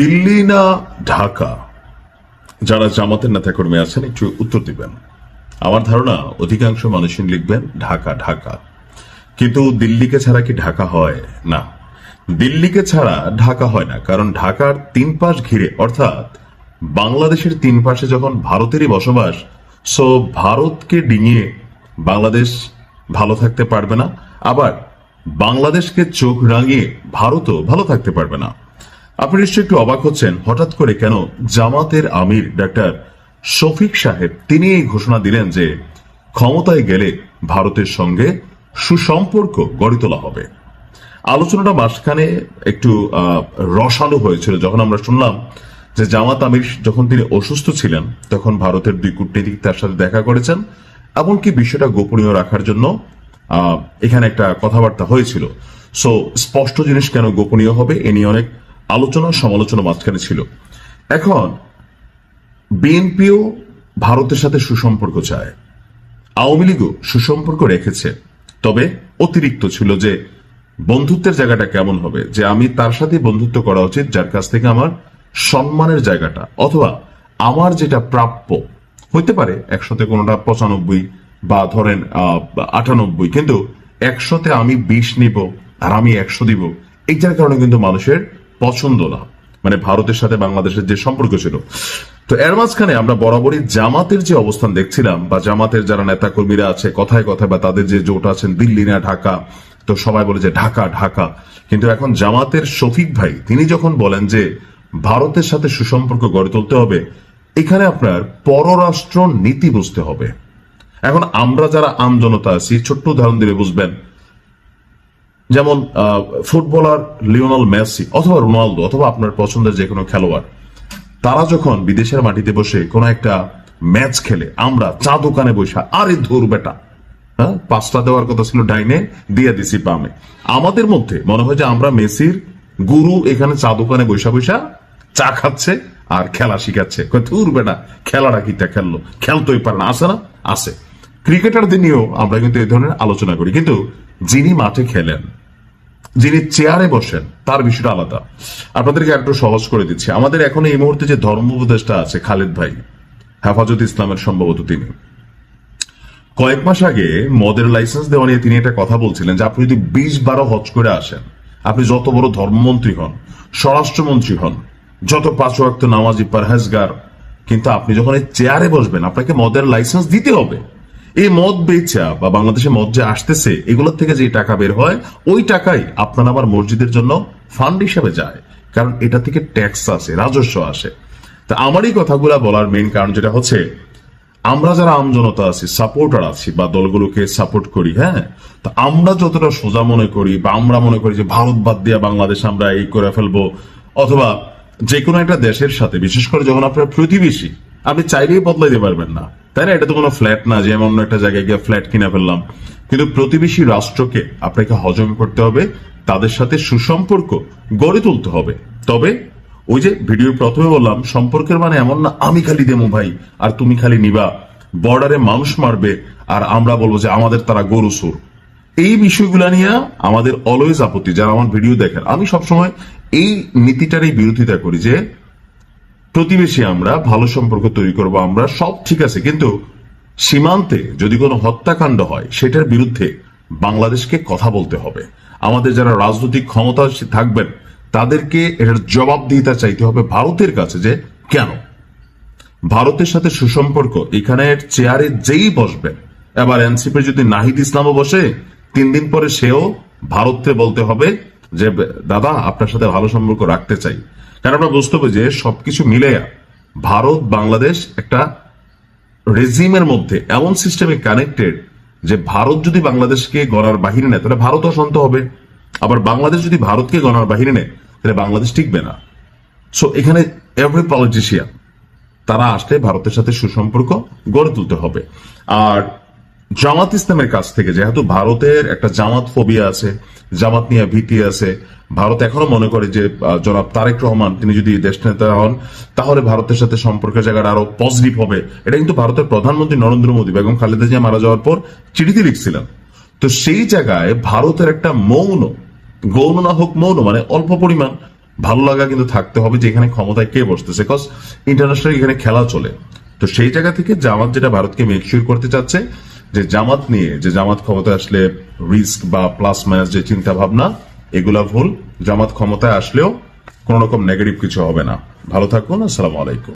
দিল্লি না ঢাকা? যারা জামাতের নেতা কর্মী আছেন, একটু উত্তর দিবেন। আমার ধারণা, অধিকাংশ মানুষই লিখবেন, ঢাকা ঢাকা। কিন্তু দিল্লিকে ছাড়া কি ঢাকা হয়? না। দিল্লিকে ছাড়া ঢাকা হয় না, কারণ ঢাকার তিন পাশ ঘিরে, অর্থাৎ বাংলাদেশের তিন পাশে যখন ভারতেরই বসবাস, সো ভারতকে ডিঙিয়ে বাংলাদেশ ভালো থাকতে পারবে না। আবার বাংলাদেশকে চোখ রাঙিয়ে ভারতও ভালো থাকতে পারবে না। আপনি নিশ্চয়ই একটু অবাক হচ্ছেন, হঠাৎ করে কেন জামাতের আমির ডাক্তার শফিক সাহেব তিনি এই ঘোষণা দিলেন যে ক্ষমতায় গেলে ভারতের সঙ্গে সুসম্পর্ক গড়ে তোলা হবে। আলোচনাটা মাঝখানে একটু রসালো হয়েছিল। যখন আমরা শুনলাম যে জামাত আমির যখন তিনি অসুস্থ ছিলেন, তখন ভারতের দুই কূটনীতিক তার সাথে দেখা করেছেন এমনকি বিষয়টা গোপনীয় রাখার জন্য এখানে একটা কথাবার্তা হয়েছিল। সো স্পষ্ট জিনিস কেন গোপনীয় হবে, এ নিয়ে অনেক আলোচনা সমালোচনা মাঝখানে ছিল। এখন, বিএনপিও ভারতের সাথে সুসম্পর্ক চায়। আওয়ামী লীগও সুসম্পর্ক রেখেছে। তবে অতিরিক্ত ছিল যে, বন্ধুত্বের জায়গাটা কেমন হবে, যে আমি তার সাথে বন্ধুত্ব করা উচিত, যার কাছ থেকে আমার সম্মানের জায়গাটা, অথবা আমার যেটা প্রাপ্য, হইতে পারে একশোতে কোনোটা পঁচানব্বই বা ধরেন আটানব্বই, কিন্তু একশোতে আমি বিশ নিব আর আমি একশো দিব এইটার কারণে কিন্তু মানুষের পছন্দ না। মানে ভারতের সাথে বাংলাদেশের যে সম্পর্ক ছিল। তো এর মাঝখানে আমরা বরাবরই জামাতের যে অবস্থান দেখছিলাম বা জামাতের যারা নেতা কর্মীরা আছে, কথায় কথায় বা তাদের যে জোট আছেন, দিল্লি না, ঢাকা, তো সবাই বলে যে ঢাকা ঢাকা। কিন্তু এখন জামাতের শফিক ভাই, তিনি যখন বলেন যে ভারতের সাথে সুসম্পর্ক গড়ে তুলতে হবে, এখানে আপনার পররাষ্ট্র নীতি বুঝতে হবে। এখন আমরা যারা আমজনতা আছি, ছোট্ট উদাহরণ দিলে বুঝবেন যেমন ফুটবলার লিওনাল মেসি অথবা রোনালদো অথবা আপনার পছন্দের যে কোনো খেলোয়াড়, তারা যখন বিদেশের মাটিতে বসে কোনো একটা ম্যাচ খেলে, আমরা চা দোকানে বসে, আরে ধুর বেটা। হ্যাঁ পাঁচটা দেওয়ার কথা ছিল ডাইনে, দিয়ে দিছি বামে। আমাদের মধ্যে মনে হয় যে আমরা মেসির গুরু এখানে চা দোকানে বৈশা বৈশা চা খাচ্ছে আর খেলা শিখাচ্ছে। ধুর বেটা, খেলাটা কিটা খেললো? খেলতেই পারে না। আসে না? আসে ক্রিকেটারদের নিয়েও আমরা কিন্তু এই ধরনের আলোচনা করি। কিন্তু যিনি মাঠে খেলেন যিনি চেয়ারে বসেন, তার বিষয়টা আলাদা। আপনাদেরকে একটু সহজ করে দিচ্ছি। আমাদের এখন এই মুহূর্তে যে ধর্ম উপদেষ্টা আছে, খালেদ ভাই, হেফাজত ইসলামের সম্ভবত তিনি। কয়েক মাস আগে মদের লাইসেন্স দেওয়া নিয়ে তিনি একটা কথা বলছিলেন যে, আপনি যদি বিশ বারো হজ করে আসেন, আপনি যত বড় ধর্মমন্ত্রী হন, স্বরাষ্ট্রমন্ত্রী হন, যত পাঁচ ওয়াক্ত নামাজি, পারহেজগার, কিন্তু আপনি যখন এই চেয়ারে বসবেন, আপনাকে মদের লাইসেন্স দিতে হবে। এই মদ বেচা বা বাংলাদেশে মদ যে আসতেছে, এগুলোর থেকে যে টাকা বের হয়, ওই টাকাই আপনার আমার মসজিদের জন্য ফান্ড হিসেবে যায়। কারণ এটা থেকে ট্যাক্স আসে, রাজস্ব আসে। তা আমার এই কথাগুলো বলার মেন কারণ যেটা হচ্ছে, আমরা যারা আমজনতা আছি সাপোর্টার আছি বা দলগুলোকে সাপোর্ট করি হ্যাঁ? তা আমরা যতটা সোজা মনে করি বা আমরা মনে করি যে ভারত বাদ দিয়ে বাংলাদেশ আমরা এই করে ফেলব, অথবা যে কোনো একটা দেশের সাথে, বিশেষ করে যখন আপনার প্রতিবেশী, আপনি চাইলেই বদলাইতে পারবেন না। তাই না? এটা তো কোনো ফ্ল্যাট না, যে এমন একটা জায়গায় গিয়ে ফ্ল্যাট কিনে ফেললাম। কিন্তু প্রতিবেশী রাষ্ট্রকে আপনাকে হজম করতে হবে, তাদের সাথে সুসম্পর্ক গড়ে তুলতে হবে। তবে ওই যে ভিডিওর প্রথমে বললাম, সম্পর্কের মানে এমন না, আমি খালি দেবো ভাই, আর তুমি খালি নিবা। বর্ডারে মানুষ মারবে, আর আমরা বলব যে আমাদের তারা গরু সুর এই বিষয়গুলো নিয়ে আমাদের অলওয়েজ আপত্তি, যারা আমার ভিডিও দেখেন। আমি সবসময় এই নীতিটারই বিরোধিতা করি যে প্রতিবেশী আমরা, ভালো সম্পর্ক তৈরি করব আমরা, সব ঠিক আছে, কিন্তু সীমান্তে যদি কোনো হত্যাকাণ্ড হয়, সেটার বিরুদ্ধে বাংলাদেশকে কথা বলতে হবে। আমাদের যারা রাজনৈতিক ক্ষমতা থাকবেন, তাদেরকে এটার জবাবদিহিতা চাইতে হবে ভারতের কাছে যে, কেন? ভারতের সাথে সুসম্পর্ক, এখানে চেয়ারে যেই বসবে এবার এনসিপি যদি নাহিদ ইসলামও বসে, তিন দিন পরে সেও ভারতকে বলতে হবে যে দাদা, আপনার সাথে ভালো সম্পর্ক রাখতে চাই। কারণ আমরা বুঝতে হবে যে সবকিছু মিলে ভারত, বাংলাদেশ একটা রেজিমের মধ্যে এমন সিস্টেমে কানেক্টেড যে ভারত যদি বাংলাদেশকে গণার বাহিনী নেয়, তাহলে ভারত অশান্ত হবে। আবার বাংলাদেশ যদি ভারতকে গণার বাহিনী নেয়, তাহলে বাংলাদেশ টিকবে না। সো এখানে এভরি পলিটিশিয়ান তারা আসলে ভারতের সাথে সুসম্পর্ক গড়ে তুলতে হবে। আর জামাত ইসলামের কাছ থেকে, যেহেতু ভারতের একটা জামাত ফোবিয়া আছে, জামাত নিয়ে ভীতি আছে, ভারত এখনও মনে করে যে জনাব তারেক রহমান, তিনি যদি দেশ নেতা হন, তাহলে ভারতের সাথে সম্পর্কের জায়গাটা আরও পজিটিভ হবে। এটা কিন্তু ভারতের প্রধানমন্ত্রী নরেন্দ্র মোদী, বেগম খালেদা জিয়া মারা যাওয়ার পর চিঠিতে লিখছিলেন। তো সেই জায়গায় ভারতের একটা মৌন, গৌণ না হোক মৌন মানে অল্প পরিমাণ, ভালো লাগা কিন্তু থাকতে হবে যে এখানে ক্ষমতায় কে বসতেছে কজ ইন্টারন্যাশনাল এখানে খেলা চলে। তো সেই জায়গা থেকে জামাত যেটা ভারতকে মেকশিওর করতে চাচ্ছে যে জামাত নিয়ে, যে জামাত ক্ষমতায় আসলে রিস্ক বা প্লাস মাইনাস যে চিন্তা ভাবনা এগুলা ভুল। জামাত ক্ষমতায় আসলেও কোন রকম নেগেটিভ কিছু হবে না। ভালো থাকুন, আসসালামু আলাইকুম।